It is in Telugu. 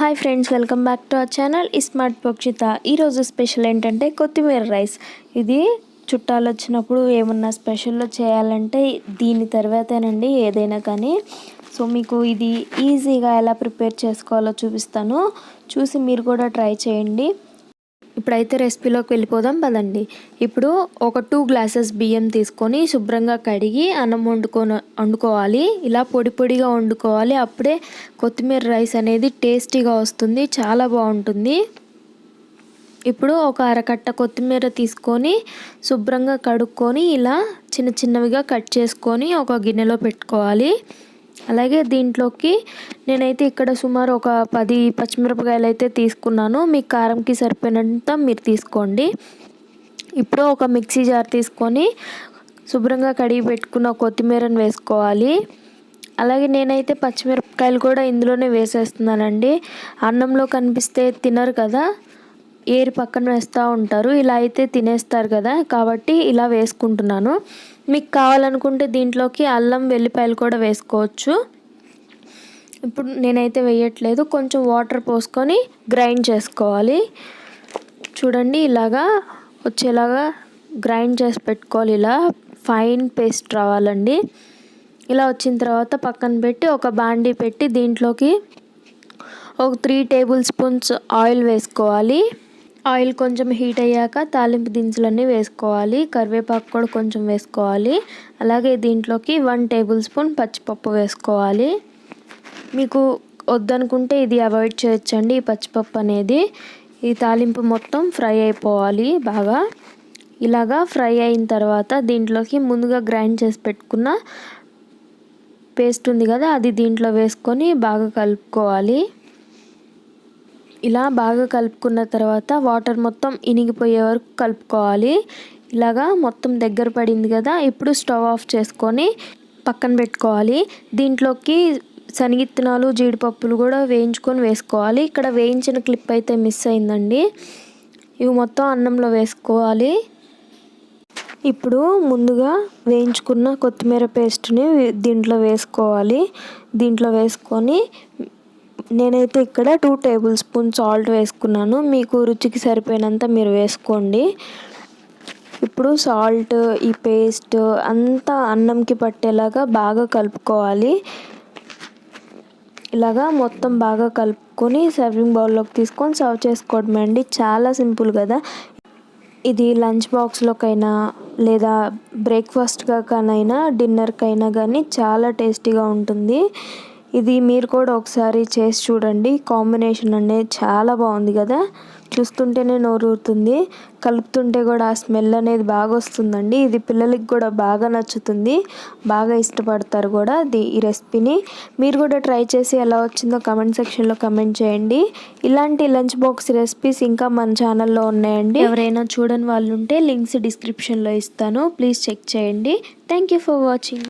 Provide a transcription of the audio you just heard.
Hi friends welcome back to our channel smart పక్షిత ఈరోజు స్పెషల్ ఏంటంటే కొత్తిమీర రైస్. ఇది చుట్టాలు వచ్చినప్పుడు ఏమన్నా స్పెషల్లో చేయాలంటే దీని తర్వాతేనండి ఏదైనా కానీ. సో మీకు ఇది ఈజీగా ఎలా ప్రిపేర్ చేసుకోవాలో చూపిస్తాను. చూసి మీరు కూడా ట్రై చేయండి. ఇప్పుడైతే రెసిపీలోకి వెళ్ళిపోదాం పదండి. ఇప్పుడు ఒక టూ గ్లాసెస్ బియ్యం తీసుకొని శుభ్రంగా కడిగి అన్నం వండుకొని వండుకోవాలి. ఇలా పొడి పొడిగా వండుకోవాలి. అప్పుడే కొత్తిమీర రైస్ అనేది టేస్టీగా వస్తుంది చాలా బాగుంటుంది. ఇప్పుడు ఒక అరకట్ట కొత్తిమీర తీసుకొని శుభ్రంగా కడుక్కొని ఇలా చిన్న చిన్నవిగా కట్ చేసుకొని ఒక గిన్నెలో పెట్టుకోవాలి. అలాగే దీంట్లోకి నేనైతే ఇక్కడ సుమారు ఒక పది పచ్చిమిరపకాయలు అయితే తీసుకున్నాను. మీ కారంకి సరిపోయినంత మీరు తీసుకోండి. ఇప్పుడు ఒక మిక్సీ జార్ తీసుకొని శుభ్రంగా కడిగి పెట్టుకున్న కొత్తిమీరను వేసుకోవాలి. అలాగే నేనైతే పచ్చిమిరపకాయలు కూడా ఇందులోనే వేసేస్తున్నానండి. అన్నంలో కనిపిస్తే తినరు కదా. ఏరి పక్కన వేస్తూ ఉంటారు. ఇలా అయితే తినేస్తారు కదా. కాబట్టి ఇలా వేసుకుంటున్నాను. మీకు కావాలనుకుంటే దీంట్లోకి అల్లం వెల్లిపాయలు కూడా వేసుకోవచ్చు. ఇప్పుడు నేనైతే వేయట్లేదు. కొంచెం వాటర్ పోసుకొని గ్రైండ్ చేసుకోవాలి. చూడండి ఇలాగా వచ్చేలాగా గ్రైండ్ చేసి పెట్టుకోవాలి. ఇలా ఫైన్ పేస్ట్ రావాలండి. ఇలా వచ్చిన తర్వాత పక్కన పెట్టి ఒక బాండీ పెట్టి దీంట్లోకి ఒక త్రీ టేబుల్ స్పూన్స్ ఆయిల్ వేసుకోవాలి. ఆయిల్ కొంచెం హీట్ అయ్యాక తాలింపు దినుసులన్నీ వేసుకోవాలి. కరివేపాకు కూడా కొంచెం వేసుకోవాలి. అలాగే దీంట్లోకి వన్ టేబుల్ స్పూన్ పచ్చిపప్పు వేసుకోవాలి. మీకు వద్దనుకుంటే ఇది అవాయిడ్ చేయొచ్చండి ఈ పచ్చిపప్పు అనేది. ఈ తాలింపు మొత్తం ఫ్రై అయిపోవాలి బాగా. ఇలాగా ఫ్రై అయిన తర్వాత దీంట్లోకి ముందుగా గ్రైండ్ చేసి పెట్టుకున్న పేస్ట్ ఉంది కదా అది దీంట్లో వేసుకొని బాగా కలుపుకోవాలి. ఇలా బాగా కలుపుకున్న తర్వాత వాటర్ మొత్తం ఇనిగిపోయే వరకు కలుపుకోవాలి. ఇలాగా మొత్తం దగ్గర పడింది కదా ఇప్పుడు స్టవ్ ఆఫ్ చేసుకొని పక్కన పెట్టుకోవాలి. దీంట్లోకి శనగిత్తనాలు జీడిపప్పులు కూడా వేయించుకొని వేసుకోవాలి. ఇక్కడ వేయించిన క్లిప్ అయితే మిస్ అయిందండి. ఇవి మొత్తం అన్నంలో వేసుకోవాలి. ఇప్పుడు ముందుగా వేయించుకున్న కొత్తిమీర పేస్ట్ని దీంట్లో వేసుకోవాలి. దీంట్లో వేసుకొని నేనైతే ఇక్కడ టూ టేబుల్ స్పూన్ సాల్ట్ వేసుకున్నాను. మీకు రుచికి సరిపోయినంత మీరు వేసుకోండి. ఇప్పుడు సాల్ట్ ఈ పేస్ట్ అంతా అన్నంకి పట్టేలాగా బాగా కలుపుకోవాలి. ఇలాగా మొత్తం బాగా కలుపుకొని సర్వింగ్ బౌల్లోకి తీసుకొని సర్వ్ చేసుకోవడమే అండి. చాలా సింపుల్ కదా. ఇది లంచ్ బాక్స్లోకైనా లేదా బ్రేక్ఫాస్ట్గా కానైనా డిన్నర్కైనా కానీ చాలా టేస్టీగా ఉంటుంది. ఇది మీరు కూడా ఒకసారి చేసి చూడండి. కాంబినేషన్ అనేది చాలా బాగుంది కదా. చూస్తుంటేనే నోరూరుతుంది కలుపుతుంటే కూడా ఆ స్మెల్ అనేది బాగా వస్తుందండి. ఇది పిల్లలకి కూడా బాగా నచ్చుతుంది. బాగా ఇష్టపడతారు కూడా ఈ రెసిపీని. మీరు కూడా ట్రై చేసి ఎలా వచ్చిందో కమెంట్ సెక్షన్లో కమెంట్ చేయండి. ఇలాంటి లంచ్ బాక్స్ రెసిపీస్ ఇంకా మన ఛానల్లో ఉన్నాయండి. ఎవరైనా చూడని వాళ్ళు ఉంటే లింక్స్ డిస్క్రిప్షన్లో ఇస్తాను. ప్లీజ్ చెక్ చేయండి. Thank you for watching.